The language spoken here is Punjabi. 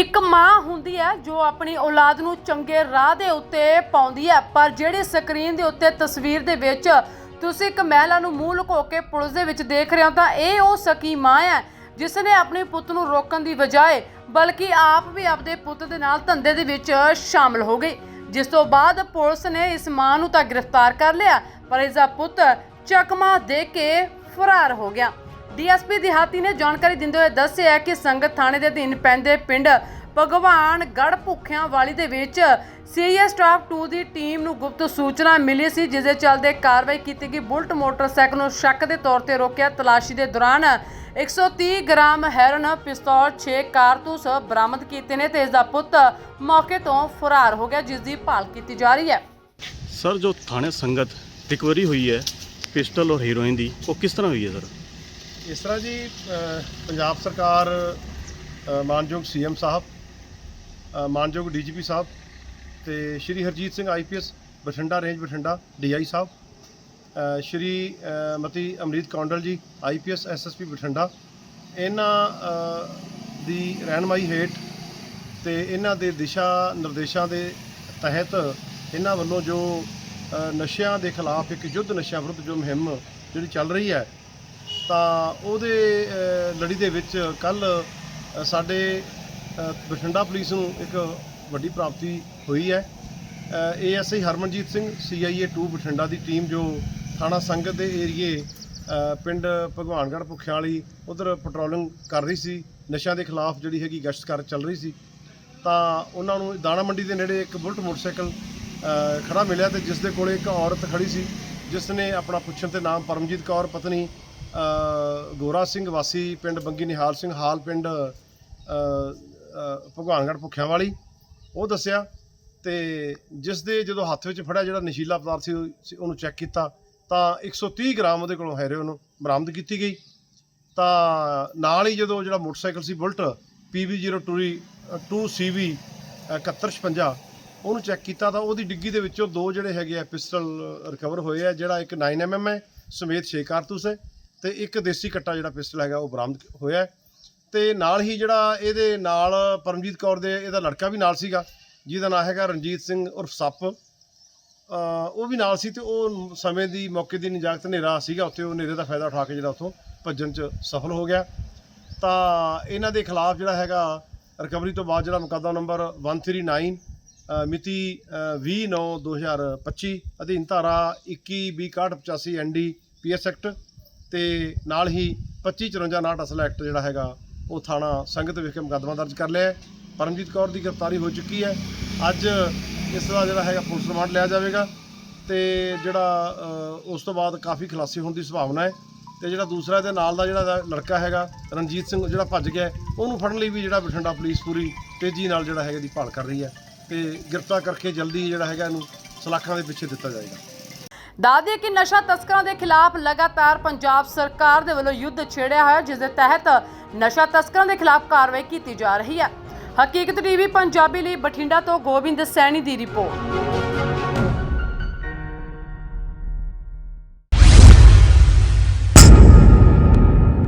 ਇੱਕ ਮਾਂ ਹੁੰਦੀ ਹੈ ਜੋ ਆਪਣੀ ਔਲਾਦ ਨੂੰ ਚੰਗੇ ਰਾਹ ਦੇ ਉੱਤੇ ਪਾਉਂਦੀ ਹੈ, ਪਰ ਜਿਹੜੀ ਸਕਰੀਨ ਦੇ ਉੱਤੇ ਤਸਵੀਰ ਦੇ ਵਿੱਚ ਤੁਸੀਂ ਇੱਕ ਮਹਿਲਾ ਨੂੰ ਮੂੰਹ ਲੁਕੋ ਕੇ ਪੁਲਿਸ ਦੇ ਵਿੱਚ ਦੇਖ ਰਹੇ ਹੋ, ਤਾਂ ਇਹ ਉਹ ਸਕੀ ਮਾਂ ਹੈ ਜਿਸ ਨੇ ਆਪਣੇ ਪੁੱਤ ਨੂੰ ਰੋਕਣ ਦੀ ਬਜਾਏ ਬਲਕਿ ਆਪ ਵੀ ਆਪਦੇ ਪੁੱਤ ਦੇ ਨਾਲ ਧੰਦੇ ਦੇ ਵਿੱਚ ਸ਼ਾਮਲ ਹੋ ਗਈ, ਜਿਸ ਤੋਂ ਬਾਅਦ ਪੁਲਿਸ ਨੇ ਇਸ ਮਾਂ ਨੂੰ ਤਾਂ ਗ੍ਰਿਫਤਾਰ ਕਰ ਲਿਆ, ਪਰ ਇਸ ਦਾ ਪੁੱਤ ਚਕਮਾ ਦੇ ਕੇ ਫਰਾਰ ਹੋ ਗਿਆ। ਡੀਐਸਪੀ ਦਿਹਾਤੀ ਨੇ ਜਾਣਕਾਰੀ ਦਿੰਦੇ ਹੋਏ ਦੱਸਿਆ ਕਿ ਸੰਗਤ ਥਾਣੇ ਦੇ ਅਧੀਨ ਪੈਂਦੇ ਪਿੰਡ ਭਗਵਾਨ ਗੜ ਭੁੱਖਿਆਂ ਵਾਲੀ ਦੇ ਵਿੱਚ ਸੀਐਸ ਸਟਾਫ 2 ਦੀ ਟੀਮ ਨੂੰ ਗੁਪਤ ਸੂਚਨਾ ਮਿਲੀ ਸੀ, ਜਿਸ ਦੇ ਚੱਲਦੇ ਕਾਰਵਾਈ ਕੀਤੀ ਗਈ। ਬੁਲਟ ਮੋਟਰਸਾਈਕਲ ਨੂੰ ਸ਼ੱਕ ਦੇ ਤੌਰ ਤੇ ਰੋਕਿਆ। ਤਲਾਸ਼ੀ ਦੇ ਦੌਰਾਨ 130 ਗ੍ਰਾਮ ਹੈਰਨ, ਪਿਸਤੌਲ 6 ਕਾਰਤੂਸ ਬਰਾਮਦ ਕੀਤੇ ਨੇ ਤੇ ਇਸ ਦਾ ਪੁੱਤ ਮੌਕੇ ਤੋਂ ਫਰਾਰ ਹੋ ਗਿਆ, ਜਿਸ ਦੀ ਭਾਲ ਕੀਤੀ ਜਾ ਰਹੀ ਹੈ। ਸਰ, ਜੋ ਥਾਣੇ ਸੰਗਤ ਰਿਕਵਰੀ ਹੋਈ ਹੈ, ਪਿਸਟਲ ਔਰ ਹੀਰੋਇਨ ਦੀ, ਉਹ ਕਿਸ ਤਰ੍ਹਾਂ ਹੋਈ ਹੈ, ਸਰ? ਇਸ ਤਰ੍ਹਾਂ ਜੀ ਪੰਜਾਬ ਸਰਕਾਰ ਅ, ਮਾਨਯੋਗ ਸੀਐਮ ਸਾਹਿਬ ਅ, ਮਾਨਯੋਗ ਡੀਜੀਪੀ ਸਾਹਿਬ ਤੇ Shri Harjeet Singh IPS Bathinda range Bathinda DI ਸਾਹਿਬ Shrimati Amrit Kondal ji IPS SSP Bathinda ਇਹਨਾਂ ਦੀ ਰਹਿਨਮਾਈ ਹੇਠ ਤੇ ਇਹਨਾਂ ਦੇ ਦਿਸ਼ਾ ਨਿਰਦੇਸ਼ਾਂ ਦੇ ਤਹਿਤ ਇਹਨਾਂ ਵੱਲੋਂ ਜੋ ਨਸ਼ਿਆਂ ਦੇ ਖਿਲਾਫ ਇੱਕ ਯੁੱਧ ਨਸ਼ਿਆਂ ਵਿਰੁੱਧ ਜੋ ਮੁਹਿੰਮ ਜਿਹੜੀ ਚੱਲ ਰਹੀ ਹੈ ਤਾਂ ਉਹਦੇ ਲੜੀ ਦੇ ਵਿੱਚ ਕੱਲ ਸਾਡੇ ਬਠਿੰਡਾ ਪੁਲਿਸ ਨੂੰ ਇੱਕ ਵੱਡੀ ਪ੍ਰਾਪਤੀ ਹੋਈ ਹੈ। ਏਐਸਆਈ ਹਰਮਨਜੀਤ ਸਿੰਘ ਸੀਆਈਏ 2 ਬਠਿੰਡਾ ਦੀ ਟੀਮ ਜੋ ਥਾਣਾ ਸੰਗਤ ਦੇ ਏਰੀਏ ਪਿੰਡ ਭਗਵਾਨਗੜ੍ਹ ਭੁੱਖਿਆਂ ਵਾਲੀ ਉਧਰ ਪੈਟਰੋਲਿੰਗ ਕਰ ਰਹੀ ਸੀ। ਨਸ਼ਿਆਂ ਦੇ ਖਿਲਾਫ ਜਿਹੜੀ ਹੈਗੀ ਗਸ਼ਤ ਕਰ ਚੱਲ ਰਹੀ ਸੀ। ਤਾਂ ਉਹਨਾਂ ਨੂੰ ਦਾਣਾ ਮੰਡੀ ਦੇ ਨੇੜੇ ਇੱਕ ਬੁਲਟ ਮੋਟਰਸਾਈਕਲ ਅ, ਖੜਾ ਮਿਲਿਆ ਤੇ ਜਿਸ ਦੇ ਕੋਲੇ ਇੱਕ ਔਰਤ ਖੜੀ ਸੀ ਜਿਸ ਨੇ ਆਪਣਾ ਪੁੱਛਣ ਤੇ ਨਾਮ ਪਰਮਜੀਤ ਕੌਰ ਪਤਨੀ ਗੋਰਾ ਸਿੰਘ ਵਾਸੀ ਪਿੰਡ ਬੰਗੀ ਨਿਹਾਲ ਸਿੰਘ ਹਾਲ ਪਿੰਡ ਅ, ਭਗਵਾਨਗੜ੍ਹ ਭੁੱਖਿਆਂ ਵਾਲੀ ਉਹ ਦੱਸਿਆ ਤੇ ਜਿਸ ਦੇ ਜਦੋਂ ਹੱਥ ਵਿੱਚ ਫੜਿਆ ਜਿਹੜਾ ਨਸ਼ੀਲਾ ਪਦਾਰਥ ਸੀ ਉਹਨੂੰ ਚੈੱਕ ਕੀਤਾ ਤਾਂ 130 ਗ੍ਰਾਮ ਉਹਦੇ ਕੋਲੋਂ ਹੈਰੋਇਨ ਬਰਾਮਦ ਕੀਤੀ ਗਈ। ਤਾਂ ਨਾਲ ਹੀ ਜਦੋਂ ਜਿਹੜਾ ਮੋਟਰਸਾਈਕਲ ਸੀ ਬੁਲਟ PB02 2CV 7156 ਉਹਨੂੰ ਚੈੱਕ ਕੀਤਾ ਤਾਂ ਉਹਦੀ ਡਿੱਗੀ ਦੇ ਵਿੱਚੋਂ ਦੋ ਜਿਹੜੇ ਹੈਗੇ ਆ ਪਿਸਟਲ ਰਿਕਵਰ ਹੋਏ ਆ ਜਿਹੜਾ ਇੱਕ 9mm ਹੈ ਸਮੇਤ 6 ਕਾਰਤੂਸ ਹੈ। ਤੇ ਇੱਕ ਦੇਸੀ ਕੱਟਾ ਜਿਹੜਾ ਪਿਸਟਲ ਹੈਗਾ ਉਹ ਬਰਾਮਦ ਹੋਇਆ ਹੈ। ਤੇ ਨਾਲ ਹੀ ਜਿਹੜਾ ਇਹਦੇ ਨਾਲ ਪਰਮਜੀਤ ਕੌਰ ਦੇ ਇਹਦਾ ਲੜਕਾ ਵੀ ਨਾਲ ਸੀਗਾ ਜਿਹਦਾ ਨਾਮ ਹੈਗਾ ਰਣਜੀਤ ਸਿੰਘ ਉਰਫ ਸੱਪ ਉਹ ਵੀ ਨਾਲ ਸੀ ਤੇ ਉਹ ਸਮੇਂ ਦੀ ਮੌਕੇ ਦੀ ਨਿਜਾਕਤ ਹਨੇਰਾ ਸੀਗਾ ਉੱਥੇ ਉਹ ਹਨੇਰੇ ਦਾ ਫਾਇਦਾ ਉਠਾ ਕੇ ਜਿਹੜਾ ਉੱਥੋਂ ਭੱਜਣ 'ਚ ਸਫਲ ਹੋ ਗਿਆ ਤਾਂ ਇਹਨਾਂ ਦੇ ਖਿਲਾਫ ਜਿਹੜਾ ਹੈਗਾ ਰਿਕਵਰੀ ਤੋਂ ਬਾਅਦ ਜਿਹੜਾ ਮੁਕੱਦਮਾ ਨੰਬਰ 139 ਅ, ਮਿਤੀ 20/9/2025 ਅਧੀਨ ਧਾਰਾ 21/6185 ਐਨਡੀ ਪੀਐਸ ਐਕਟ ਤੇ ਨਾਲ ਹੀ 2554 ਅਸਲ ਐਕਟ ਜਿਹੜਾ ਹੈਗਾ, ਉਹ ਥਾਣਾ ਸੰਗਤ ਵਿਖੇ ਮੁਕੱਦਮਾ ਦਰਜ ਕਰ ਲਿਆ ਪਰਮਜੀਤ ਕੌਰ ਦੀ ਗ੍ਰਿਫਤਾਰੀ ਹੋ ਚੁੱਕੀ ਹੈ। ਅੱਜ ਇਸ ਦਾ ਜਿਹੜਾ ਹੈਗਾ ਪੁਲਿਸ ਰਿਮਾਂਡ ਲਿਆ ਜਾਵੇਗਾ ਤੇ ਜਿਹੜਾ ਉਸ ਤੋਂ ਬਾਅਦ ਕਾਫੀ ਖੁਲਾਸੇ ਹੋਣ ਦੀ ਸੰਭਾਵਨਾ ਹੈ। ਤੇ ਜਿਹੜਾ ਦੂਸਰਾ ਇਹਦੇ ਨਾਲ ਦਾ ਜਿਹੜਾ ਲੜਕਾ ਹੈਗਾ, ਰਣਜੀਤ ਸਿੰਘ, ਜਿਹੜਾ ਭੱਜ ਗਿਆ ਉਹਨੂੰ ਫੜਨ ਲਈ ਵੀ ਜਿਹੜਾ ਬਠਿੰਡਾ ਪੁਲਿਸ ਪੂਰੀ ਤੇਜ਼ੀ ਨਾਲ ਜਿਹੜਾ ਹੈਗਾ ਦੀ ਭਾਲ ਕਰ ਰਹੀ ਹੈ। ਤੇ ਗ੍ਰਿਫਤਾਰ ਕਰਕੇ ਜਲਦੀ ਜਿਹੜਾ ਹੈਗਾ ਇਹਨੂੰ ਸਲਾਖਾਂ ਦੇ ਪਿੱਛੇ ਦਿੱਤਾ ਜਾਏਗਾ। ਦੱਸਦੀਏ ਕਿ ਨਸ਼ਾ ਤਸਕਰਾਂ ਦੇ ਖਿਲਾਫ ਲਗਾਤਾਰ ਪੰਜਾਬ ਸਰਕਾਰ ਦੇ ਵੱਲੋਂ ਯੁੱਧ ਛੇੜਿਆ ਹੋਇਆ, ਜਿਸ ਦੇ ਤਹਿਤ ਨਸ਼ਾ ਤਸਕਰਾਂ ਦੇ ਖਿਲਾਫ ਕਾਰਵਾਈ ਕੀਤੀ ਜਾ ਰਹੀ ਹੈ। ਹਕੀਕਤ ਟੀਵੀ ਪੰਜਾਬੀ ਲਈ ਬਠਿੰਡਾ ਤੋਂ ਗੋਬਿੰਦ ਸੈਣੀ ਦੀ ਰਿਪੋਰਟ।